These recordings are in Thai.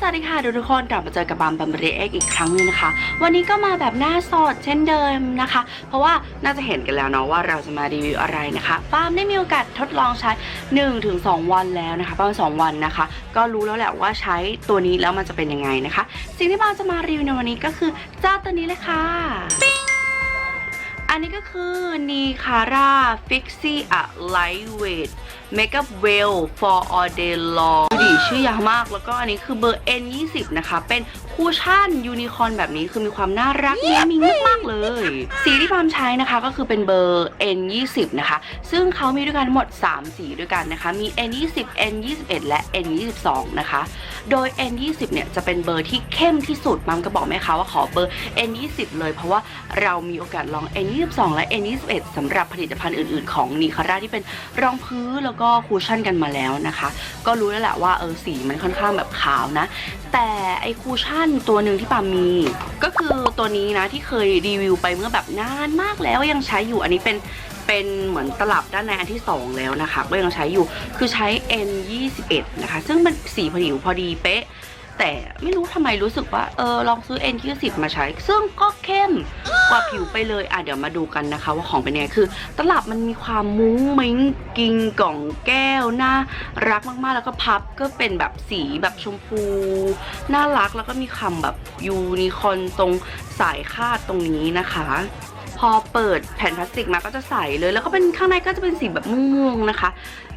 สวัสดีค่ะทุกคนกลับมาเจอกับบัมบัมเบรเอ็กอีกครั้งนึงนะคะ วันนี้ก็มาแบบหน้าสดเช่นเดิมนะคะ เพราะว่าน่าจะเห็นกันแล้วเนาะว่าเราจะมารีวิวอะไรนะคะปาล์มได้มีโอกาสทดลองใช้ 1-2 วันแล้วนะคะประมาณ2วันนะคะ ก็รู้แล้วแหละว่าใช้ตัวนี้แล้วมันจะเป็นยังไงนะคะ สิ่งที่ปาล์มจะมารีวิวในวันนี้ก็คือเจ้าตัวนี้เลยค่ะอันนี้ก็คือ Nicara Fixie a Lightweight Makeup Veil for All Day Long ดูดิชื่อยาวมาก แล้วก็อันนี้คือเบอร์ N20 นะคะ เป็นคูชั่นยูนิคอร์นแบบนี้คือมีความน่ารักเนี้ยมิงมากๆเลย สีที่พามใช้นะคะก็คือเป็นเบอร์ N20 นะคะ ซึ่งเขามีด้วยกันหมด 3 สีด้วยกันนะคะ มี N20 N21 และ N22 นะคะ โดย N20 เนี่ยจะเป็นเบอร์ที่เข้มที่สุดมัมก็บอกแม่ค้าว่าขอเบอร์ N20 เลยเพราะว่าเรามีโอกาสลอง N22 และ N21 สำหรับผลิตภัณฑ์อื่นๆ ของนีคาร่าที่เป็นรองพื้นแล้วก็คูชั่นกันมาแล้วนะคะ ก็รู้แล้วแหละว่าเออสีมันค่อนข้างแบบขาวนะ แต่ไอคูชั่นตัวหนึ่งที่ปามี ก็คือตัวนี้นะที่เคยรีวิวไปเมื่อแบบนานมากแล้วยังใช้อยู่อันนี้เป็นเป็นเหมือนตลับด้านในอันที่ 2 แล้วนะคะ ก็ยังใช้อยู่คือใช้ N21 นะคะ ซึ่งมันสีผิวพอดีเป๊ะ แต่ไม่รู้ทำไมรู้สึกว่าเออลองซื้อ N20 มาใช้ ซึ่งก็เข้มกว่าผิวไปเลยอะเดี๋ยวมาดูกันนะคะ ว่าของเป็นยังไงคือ ตลับมันมีความมุ้งมิ้งกิงกล่องแก้วน่ารักมากๆ แล้วก็พับก็เป็นแบบสีแบบชมพูน่ารักแล้วก็มีคำแบบยูนิคอนตรงสายคาดตรงนี้นะคะ พอเปิดแผ่นพลาสติกมาก็จะใสเลย แล้วก็เป็นข้างในก็จะเป็นสีแบบม่วงๆนะคะ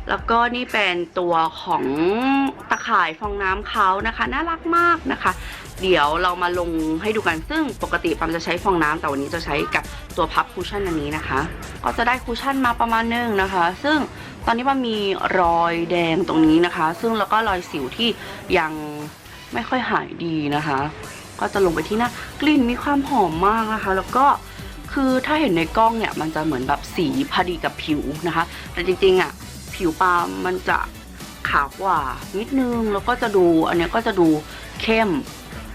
แล้วก็นี่เป็นตัวของตะข่ายฟองน้ำเขานะคะ น่ารักมากนะคะ เดี๋ยวเรามาลงให้ดูกันซึ่งปกติปั๊มจะใช้ฟองน้ำแต่วันนี้จะใช้กับตัวพับคูชั่นอันนี้นะคะ ก็จะได้คูชั่นมาประมาณนึงนะคะ ซึ่งตอนนี้มันมีรอยแดงตรงนี้นะคะ ซึ่งแล้วก็รอยสิวที่ยังไม่ค่อยหายดีนะคะ ก็จะลงไปที่หน้ากลิ่นมีความหอมมากนะคะ แล้วก็ คือถ้าเห็นในกล้องเนี่ยมันจะเหมือนแบบสีพอดีกับผิวนะคะ แต่จริงๆอะผิวปาล์มมันจะขาวกว่านิดนึงแล้วก็จะดูอันนี้ก็จะดูเข้ม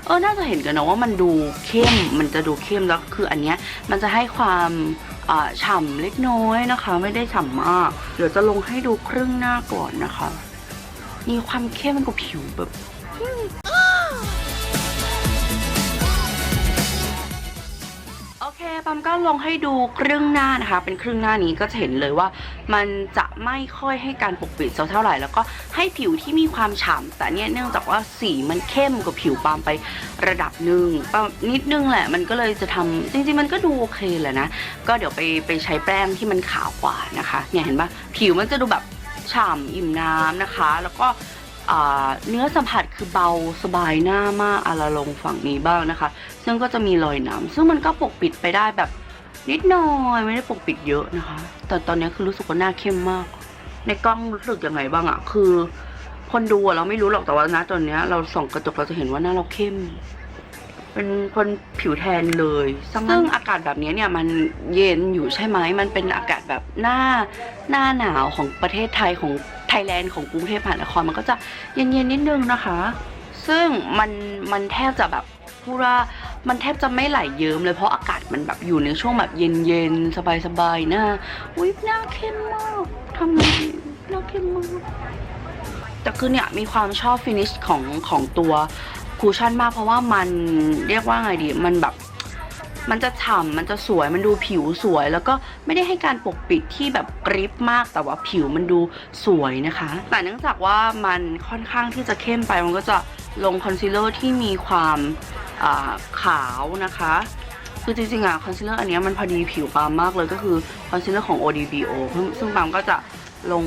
เออน่าจะเห็นกันนะว่ามันดูเข้มมันจะดูเข้มแล้วคืออันเนี้ยมันจะให้ความอ่าฉ่ำเล็กน้อยนะคะ ไม่ได้ฉ่ำมากเดี๋ยวจะลงให้ดูครึ่งหน้าก่อนนะคะมีความเข้มกว่าผิวแบบ อเคปั๊มก็ลงให้ดูครึ่งหน้านะคะ เป็นครึ่งหน้านี้ก็จะเห็นเลยว่ามันจะไม่ค่อยให้การปกปิดเท่าไหร่ แล้วก็ให้ผิวที่มีความฉ่ำแต่เนี่ยเนื่องจากว่าสีมันเข้มกว่าผิวปาล์มไประดับหนึ่งปาล์มนิดนึงแหละมันก็เลยจะทำจริงๆมันก็ดูโอเคแหละนะ ก็เดี๋ยวไปไปใช้แป้งที่มันขาวกว่านะคะเนี่ยเห็นปะผิวมันจะดูแบบฉ่ำอิ่มน้ำนะคะ แล้วก็ เนื้อสัมผัสคือเบาสบายหน้ามากอาราลงฝั่งนี้บ้างนะคะ ซึ่งก็จะมีรอยน้ำซึ่งมันก็ปกปิดไปได้แบบนิดหน่อยไม่ได้ปกปิดเยอะนะคะ แต่ตอนนี้คือรู้สึกว่าหน้าเข้มมาก ในกล้องรู้สึกยังไงบ้างอะคือ คนดูอะเราไม่รู้หรอกแต่ว่านะตอนนี้เราส่องกระจกเราจะเห็นว่าหน้าเราเข้ม เป็นคนผิวแทนเลยซึ่งอากาศแบบนี้เนี่ยมันเย็นอยู่ใช่ไหมมันเป็นอากาศแบบหน้าหน้าหนาวของประเทศไทยของ ไทยแลนด์ของกรุงเทพมหานครมันก็จะเย็นๆนิดนึงนะคะ ซึ่งมันมันแทบจะแบบพูดว่ามันแทบจะไม่ไหลเยิ้มเลยเพราะอากาศมันแบบอยู่ในช่วงแบบเย็นๆสบายๆหน้าอุ้ยหน้าเข้มมากทำไงดีหน้าเข้มมากแต่คือเนี่ยมีความชอบฟินิชของของตัวคูชั่นมากเพราะว่ามันเรียกว่าไงดีมันแบบ มันจะฉ่ำมันจะสวยมันดูผิวสวย แล้วก็ไม่ได้ให้การปกปิดที่แบบกริปมาก แต่ว่าผิวมันดูสวยนะคะ แต่เนื่องจากว่ามันค่อนข้างที่จะเข้มไปมันก็จะลงคอนซีลเลอร์ที่มีความาขาวนะคะคือจริงๆอะคอนซีลเลอร์อันนี้มันพอดีผิวปามมากเลยก็คือคอนซีลเลอร์ของ ODBO ซึ่งปามก็จะ ลง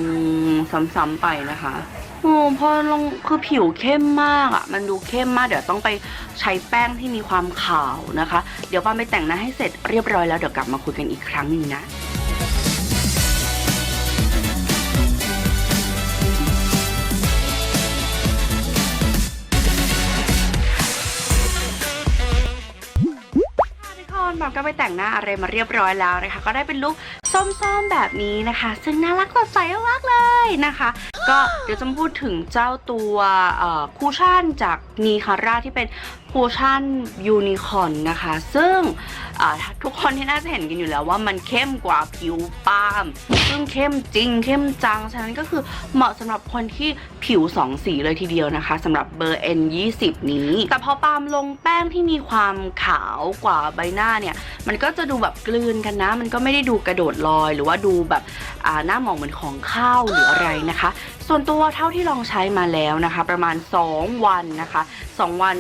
ซ้ำๆไปนะคะโอ้พอลงคือผิวเข้มมากอะมันดูเข้มมาก เดี๋ยวต้องไปใช้แป้งที่มีความขาวนะคะ เดี๋ยวปาไปแต่งหน้าให้เสร็จเรียบร้อยแล้วเดี๋ยวกลับมาคุยกันอีกครั้งหนึงนะทุกคนบอมก็ไปแต่งหน้าอะไรมาเรียบร้อยแล้วนะคะ ก็ได้เป็นลุค ส้มๆแบบนี้นะคะ ซึ่งน่ารักสดใสมากเลยนะคะ ก็เดี๋ยวจะพูดถึงเจ้าตัวคูชั่นจากนีคาร่าที่เป็นคูชั่นยูนิคอนนะคะ ซึ่งทุกคนที่น่าจะเห็นกันอยู่แล้วว่ามันเข้มกว่าผิวปาล์มซึ่งเข้มจริงเข้มจัง ฉะนั้นก็คือเหมาะสำหรับคนที่ผิวสองสีเลยทีเดียวนะคะสำหรับเบอร์ N20 นี้ แต่พอปาล์มลงแป้งที่มีความขาวกว่าใบหน้าเนี่ย มันก็จะดูแบบกลืนกันนะ มันก็ไม่ได้ดูกระโดดลอย หรือว่าดูแบบหน้าหมองเหมือนของข้าวหรืออะไรนะคะ ส่วนตัวเท่าที่ลองใช้มาแล้วนะคะ ประมาณ 2 วันนะคะ 2 วัน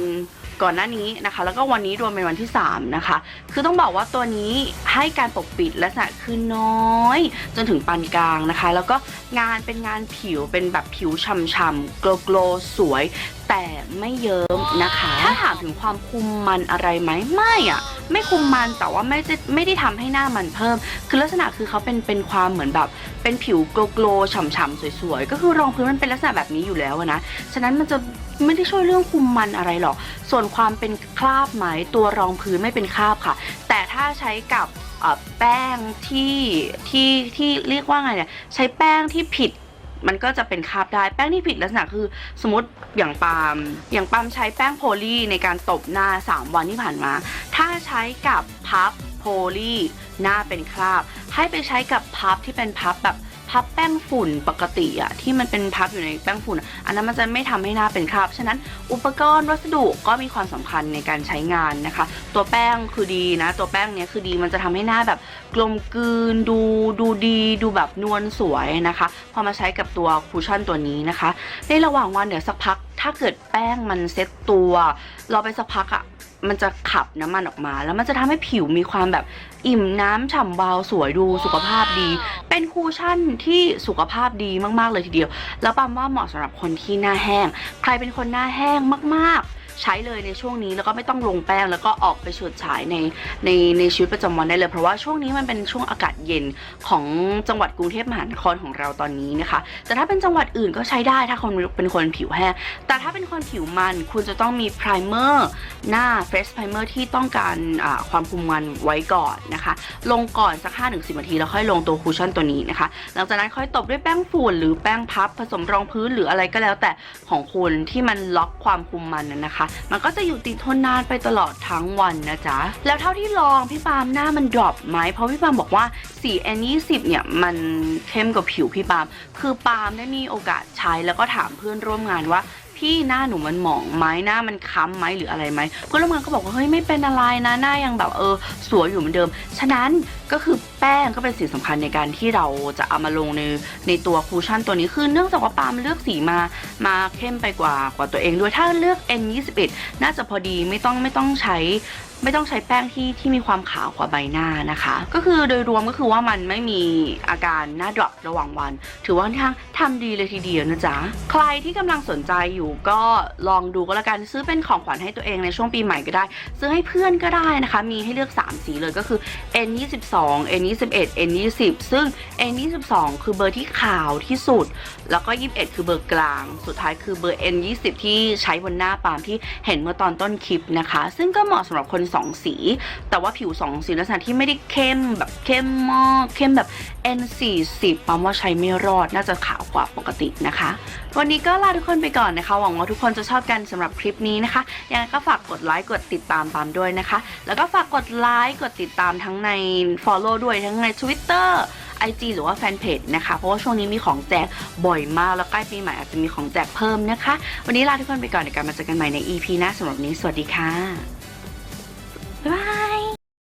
ก่อนหน้านี้นะคะ แล้วก็วันนี้รวมเป็นวันที่ 3 นะคะ คือต้องบอกว่าตัวนี้ให้การปกปิดลักษณะคือน้อย จนถึงปานกลางนะคะ แล้วก็งานเป็นงานผิวเป็นแบบผิวช่ำๆโกลโกลสวย แต่ไม่เยิ้มนะคะ ถ้าถามถึงความคุมมันอะไรไหมไม่อะไม่คุมมันแต่ว่าไม่ได้ไม่ได้ทำให้หน้ามันเพิ่ม คือลักษณะคือเขาเป็นเป็นความเหมือนแบบ เป็นผิวโกลโกลฉ่ำๆสวยๆ ก็คือรองพื้นมันเป็นลักษณะแบบนี้อยู่แล้วอะนะ ฉะนั้นมันจะไม่ได้ช่วยเรื่องคุมมันอะไรหรอก ส่วนความเป็นคราบไหมตัวรองพื้นไม่เป็นคราบค่ะ แต่ถ้าใช้กับเอ่อแป้งที่ที่ที่เรียกว่าไงเนี่ยใช้แป้งที่ผิด มันก็จะเป็นคราบได้แป้งที่ผิดลักษณะคือ สมมติอย่างปาล์มอย่างปาล์มใช้แป้งโพลีในการตบหน้า 3 วันที่ผ่านมา ถ้าใช้กับพับโพลีหน้าเป็นคราบ ให้ไปใช้กับพับที่เป็นพับแบบ พับแป้งฝุ่นปกติอะที่มันเป็นพับอยู่ในแป้งฝุ่น อันนั้นมันจะไม่ทำให้หน้าเป็นคราบ ฉะนั้นอุปกรณ์วัสดุก็มีความสำคัญในการใช้งานนะคะ ตัวแป้งคือดีนะ ตัวแป้งเนี้ยคือดีมันจะทำให้หน้าแบบกลมกลืนดูดูดีดูแบบนวลสวยนะคะ พอมาใช้กับตัวคูชั่นตัวนี้นะคะ ในระหว่างวันเดี๋ยวสักพัก ถ้าเกิดแป้งมันเซ็ตตัวเราไปสักพักอะมันจะขับน้ำมันออกมา แล้วมันจะทำให้ผิวมีความแบบอิ่มน้ำฉ่ำวาวสวยดูสุขภาพดี เป็นคูชั่นที่สุขภาพดีมากๆเลยทีเดียว แล้วปั๊มว่าเหมาะสำหรับคนที่หน้าแห้ง ใครเป็นคนหน้าแห้งมากๆ ใช้เลยในช่วงนี้แล้วก็ไม่ต้องลงแป้งแล้วก็ออกไปฉิดฉายในในในชีวิตประจำวันได้เลย เพราะว่าช่วงนี้มันเป็นช่วงอากาศเย็นของจังหวัดกรุงเทพมหานครของเราตอนนี้นะคะ แต่ถ้าเป็นจังหวัดอื่นก็ใช้ได้ถ้าคนเป็นคนผิวแห้งแต่ถ้าเป็นคนผิวมันคุณจะต้องมีไพรเมอร์หน้าเฟสไพรเมอร์ที่ต้องการความคุมมันไว้ก่อนนะคะ ลงก่อนสัก 5-10นาทีแล้วค่อยลงตัวคูชั่นตัวนี้นะคะ หลังจากนั้นค่อยตบด้วยแป้งฝุ่นหรือแป้งพับผสมรองพื้นหรืออะไรก็แล้วแต่ของคุณที่มันล็อกความคุมมันนะคะมันก็จะอยู่ติดทนนานไปตลอดทั้งวันนะจ๊ะ แล้วเท่าที่ลองพี่ปาล์มหน้ามันดรอปไหมเพราะพี่ปาล์มบอกว่าสี N20 เนี่ยมันเข้มกว่าผิวพี่ปาล์มคือปาล์มได้มีโอกาสใช้แล้วก็ถามเพื่อนร่วมงานว่าพี่หน้าหนูมันหมองไหมหน้ามันค้ำไหมหรืออะไรไหมเพื่อนร่วมงานก็บอกว่าเฮ้ยไม่เป็นอะไรนะหน้ายังแบบเออสวยอยู่เหมือนเดิม ฉะนั้น ก็คือแป้งก็เป็นสิ่งสำคัญในการที่เราจะเอามาลงในในตัวคูชั่นตัวนี้คือเนื่องจากว่าปาล์มเลือกสีมามาเข้มไปกว่ากว่าตัวเองด้วยถ้าเลือก N21 น่าจะพอดีไม่ต้องไม่ต้องใช้ไม่ต้องใช้แป้งที่ที่มีความขาวกว่าใบหน้านะคะ ก็คือโดยรวมก็คือว่ามันไม่มีอาการหน้าดรอประหว่างวัน ถือว่าค่อนข้างทำดีเลยทีเดียวนะจ๊ะ ใครที่กำลังสนใจอยู่ก็ลองดูก็แล้วกันซื้อเป็นของขวัญให้ตัวเองในช่วงปีใหม่ก็ได้ ซื้อให้เพื่อนก็ได้นะคะ มีให้เลือก 3 สีเลยก็คือ N22 N21 N20 ซึ่ง N22 คือเบอร์ที่ขาวที่สุด แล้วก็ 21 คือเบอร์กลาง สุดท้ายคือเบอร์ N20 ที่ใช้บนหน้าปามที่เห็นเมื่อตอนต้นคลิปนะคะ ซึ่งก็เหมาะสำหรับคน 2 สี แต่ว่าผิว 2 สีลักษณะที่ไม่ได้เข้มแบบเข้มมากเข้มแบบ N40 ปาล์มว่าใช้ไม่รอดน่าจะขาวกว่าปกตินะคะ วันนี้ก็ลาทุกคนไปก่อนนะคะ หวังว่าทุกคนจะชอบกันสำหรับคลิปนี้นะคะ ยังไงก็ฝากกดไลค์กดติดตามตามด้วยนะคะ แล้วก็ฝากกดไลค์กดติดตามทั้งใน Follow ด้วยทั้งใน Twitter IG หรือว่าแฟนเพจนะคะ เพราะว่าช่วงนี้มีของแจกบ่อยมาก แล้วใกล้ปีใหม่อาจจะมีของแจกเพิ่มนะคะ วันนี้ลาทุกคนไปก่อนเดี๋ยวกลับมาเจอกันใหม่ใน EP หน้าสำหรับนี้ สวัสดีค่ะ